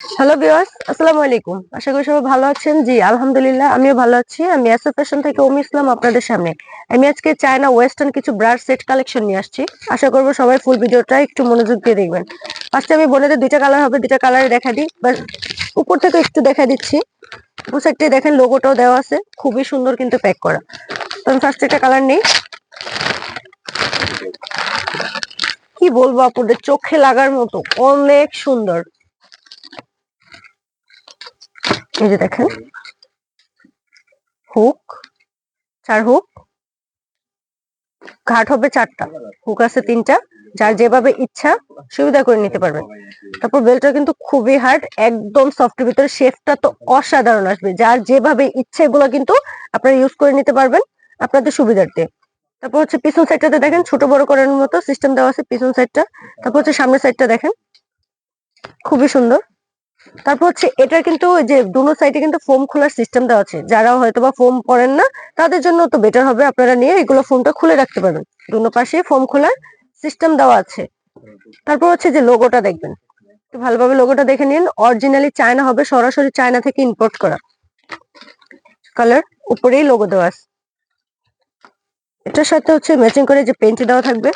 Hello বিয়াস আসসালামু আলাইকুম। আশা করি সবাই ভালো আছেন। জি, আলহামদুলিল্লাহ, আমিও ভালো আছি। আমি এসএ ফ্যাশন থেকে ওমি ইসলাম আপনাদের সামনে। আমি আজকে চায়না ওয়েস্টার্ন কিছু ব্রাশ সেট কালেকশন নিয়ে আসছি। আশা করব সবাই ফুল ভিডিওটা একটু মনোযোগ দিয়ে দেখবেন। ফার্স্টে আমি বোনেদের দুইটা কালার হবে, দুইটা কালারে দেখা দিই। বাট উপর থেকে একটু দেখা দিচ্ছি। উপর সাইডে দেখেন লোগোটাও দেওয়া আছে। খুবই সুন্দর কিন্তু প্যাক করা। তো আমি ফার্স্ট একটা কালার নেই। কি বলব আপুদের চোখে লাগার মতো। অনেক সুন্দর। এই যে দেখেন। হুক চার হুক। ঘাট হবে চারটা। হুক আছে তিনটা। যার যেভাবে ইচ্ছা সুবিধা করে নিতে পারবেন। তারপর বেলটা কিন্তু খুবই হার্ড একদম সফটের ভিতরে শেফটা তো অসাধারণ আসবে। যার যেভাবে ইচ্ছে এগুলো কিন্তু আপনারা ইউজ করে নিতে পারবেন আপনাদের সুবিধার্থে। তারপর হচ্ছে পিছন সাইডটাতে দেখেন ছোট বড় করার মতো সিস্টেম দেওয়া আছে পিছন সাইডটা তারপর হচ্ছে সামনের সাইডটা দেখেন। খুবই সুন্দর। তারপর হচ্ছে এটার কিন্তু যে দুনো সাইডে কিন্তু ফোম খোলার সিস্টেম দেওয়া আছে। যারা হয়তো বা ফোম পরেন না, তাদের জন্য তো বেটার হবে আপনারা নিয়ে এগুলো ফোমটা খুলে রাখতে পারবেন। দুনো পাশে ফোম খোলার সিস্টেম দেওয়া আছে। তারপর হচ্ছে যে লোগোটা দেখবেন। একটু ভালোভাবে লোগোটা দেখে নিন। অরিজিনালি চায়না হবে, সরাসরি চায়না থেকে ইম্পোর্ট করা। কালার উপরেই লোগো দেওয়া আছে। এটার সাথে হচ্ছে ম্যাচিং করে যে পেন্ট দেওয়া থাকবে।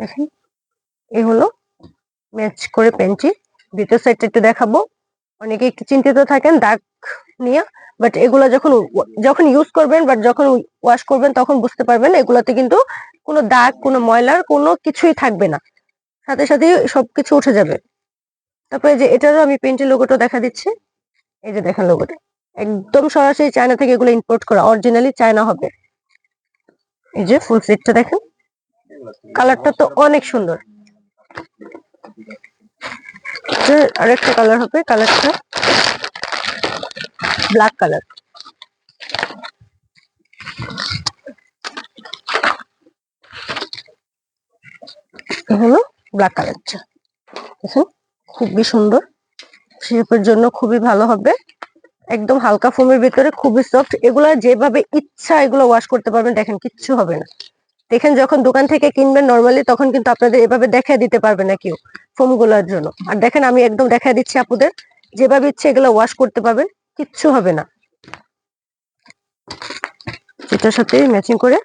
দেখেন এই হলো ম্যাচ করে পেন্টি। দ্বিতীয় সাইডটা একটু দেখাবো। অনেকে একটু চিন্তিত থাকেন দাগ নিয়ে বাট এগুলো যখন যখন ইউজ করবেন বাট যখন ওয়াশ করবেন, তখন বুঝতে পারবেন এগুলাতে কিন্তু কোনো দাগ, কোনো ময়লার কোনো কিছুই থাকবে না। সাথে সাথে সবকিছু উঠে যাবে। তারপরে যে এটারও আমি পেন্টের লোগোটা দেখা দিচ্ছি। এই যে দেখেন লোগোটা একদম সরাসরি চায়না থেকে এগুলো ইম্পোর্ট করা। অরিজিনালি চায়না হবে। এই যে ফুল সেটটা দেখেন। কালারটা তো অনেক সুন্দর। আরেকটা কালার হবে কালারটা ব্ল্যাক কালার হলো ব্ল্যাক কালারটা দেখুন, খুবই সুন্দর। শেপের জন্য খুবই ভালো হবে। একদম হালকা ফোমের ভিতরে, খুবই সফট এগুলা যেভাবে ইচ্ছা, এগুলো ওয়াশ করতে পারবেন, দেখেন কিচ্ছু হবে না। দেখেন যখন দোকান থেকে কিনবেন নর্মালি তখন কিন্তু আপনাদের এভাবে দেখা দিতে পারবে না কেউ ফোমগুলার জন্য। আর দেখেন আমি একদম দেখা দিচ্ছি আপুদের, যেভাবে ইচ্ছে এগুলো ওয়াশ করতে পারবেন, কিচ্ছু হবে না। এটার সাথে ম্যাচিং করে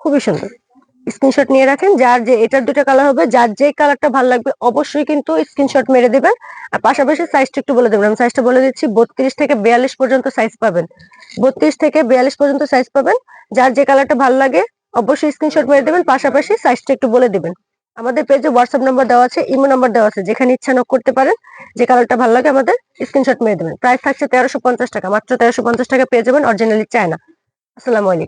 খুবই সুন্দর। স্ক্রিনশট নিয়ে রাখেন, যার যে, এটার দুটো কালার হবে, যার যে কালারটা ভালো লাগবে অবশ্যই কিন্তু স্ক্রিনশট মেরে দিবেন। আর পাশাপাশি সাইজটা একটু বলে দেবেন, আমি সাইজটা বলে দিচ্ছি, বত্রিশ থেকে বিয়াল্লিশ পর্যন্ত সাইজ পাবেন। বত্রিশ থেকে বিয়াল্লিশ পর্যন্ত সাইজ পাবেন। যার যে কালারটা ভালো লাগে, অবশ্যই স্ক্রিনশট মেরে দেবেন, পাশাপাশি সাইজটা একটু বলে দিবেন। আমাদের পেজে হোয়াটসঅ্যাপ নাম্বার দেওয়া আছে ইমো নাম্বার দেওয়া আছে, যেখানে ইচ্ছা নক করতে পারেন, যে কালারটা ভালো লাগে আমাদের স্ক্রিনশট মেরে দেবেন। প্রাইস থাকছে তেরোশো টাকা, মাত্র তেরোশো টাকা পেয়ে যাবেন অরিজিনালি চায় না আসসালামু আলাইকুম।